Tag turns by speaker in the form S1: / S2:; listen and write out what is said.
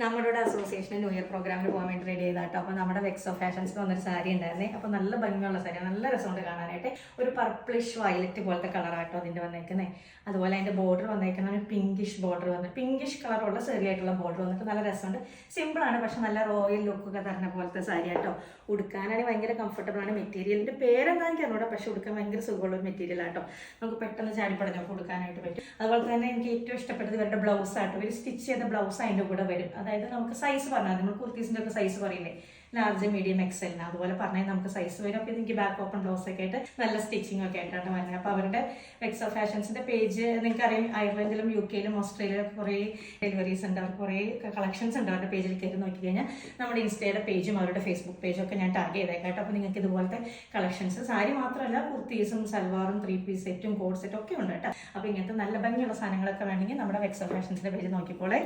S1: നമ്മുടെ association new year പ്രോഗ്രാമിന് പോകാൻ വേണ്ടി റെഡി ചെയ്താട്ടോ. അപ്പോൾ നമ്മുടെ വെക്സ് ഫാഷൻസ് വന്നൊരു സാരി ഉണ്ടായിരുന്നേ. അപ്പോൾ നല്ല ഭംഗിയുള്ള സാരി നല്ല രസമുണ്ട് കാണാനായിട്ട്. ഒരു പർപ്പിളിഷ് വയലറ്റ് പോലത്തെ കളറാട്ടോ അതിന്റെ വന്നേക്കുന്നത് അതുപോലെ അതിന്റെ ബോർഡർ വന്നേക്കുന്ന ഒരു പിങ്കിഷ് ബോർഡർ വന്ന് പിങ്കിഷ് കളറുള്ള ചെറിയായിട്ടുള്ള ബോർഡർ വന്നിട്ട് നല്ല രസമുണ്ട്. സിമ്പിൾ ആണ് പക്ഷെ നല്ല റോയൽ ലുക്കൊക്കെ തരുന്ന പോലത്തെ സാരി ആട്ടോ. ഉടുക്കാനാണെങ്കിൽ ഭയങ്കര കംഫർട്ടബിൾ ആണ് മെറ്റീരിയലിന്റെ പേരെന്താ എനിക്ക് അറിഞ്ഞൂടെ പക്ഷെ ഉടുക്കാൻ ഭയങ്കര സുഖമുള്ള ഒരു മെറ്റീരിയൽ ആട്ടോ. നമുക്ക് പെട്ടെന്ന് ചാടിപ്പടഞ്ഞൊക്കെ ഉടുക്കാനായിട്ട് പറ്റും. അതുപോലെ തന്നെ എനിക്ക് ഏറ്റവും ഇഷ്ടപ്പെട്ടത് ഇവരുടെ ബ്ലൗസ് ആട്ടോ. ഇവർ സ്റ്റിച്ച് ചെയ്ത ബ്ലൗസ് അതിന്റെ കൂടെ വരും. അതായത് നമുക്ക് സൈസ് പറഞ്ഞാൽ നമ്മൾ കുർത്തീസിന്റെ ഒക്കെ സൈസ് പറയില്ലേ? ലാർജ് മീഡിയം എക്സലിന് അതുപോലെ പറഞ്ഞാൽ നമുക്ക് സൈസ് വരും. അപ്പോൾ എനിക്ക് ബാക്ക് ഓപ്പൺ ബ്ലൗസ് ഒക്കെ ആയിട്ട് നല്ല സ്റ്റിച്ചിങ് ഒക്കെ ആയിട്ടാണ് വരുന്നത്. അപ്പോൾ അവരുടെ എക്സ് ഓഫ് ഫാഷൻസിന്റെ പേജ് നിങ്ങൾക്കറിയാം. അയർലൻഡിലും യു കെയിലും ഓസ്ട്രേലിയയിലും കുറേ ഡെലിവറീസ് ഉണ്ട്. അവർക്ക് കുറേ കളക്ഷൻസ് ഉണ്ട് അവരുടെ പേജിൽ കയറി നോക്കി കഴിഞ്ഞാൽ നമ്മുടെ ഇൻസ്റ്റയുടെ പേജും അവരുടെ ഫേസ്ബുക്ക് പേജും ഒക്കെ ഞാൻ ടാഗ് ചെയ്തേക്കാട്ടോ അപ്പോൾ നിങ്ങൾക്ക് ഇതുപോലത്തെ കളക്ഷൻസ് സാരി മാത്രമല്ല കുർത്തീസും സൽവാറും ത്രീ പീസ് സെറ്റും കോഡ് സെറ്റും ഒക്കെ ഉണ്ട് കേട്ടോ. അപ്പോൾ ഇങ്ങനത്തെ നല്ല ഭംഗിയുള്ള സാധനങ്ങളൊക്കെ വേണമെങ്കിൽ നമ്മുടെ വെക്സ് ഫാഷൻസിന്റെ പേജ് നോക്കിക്കോളെ.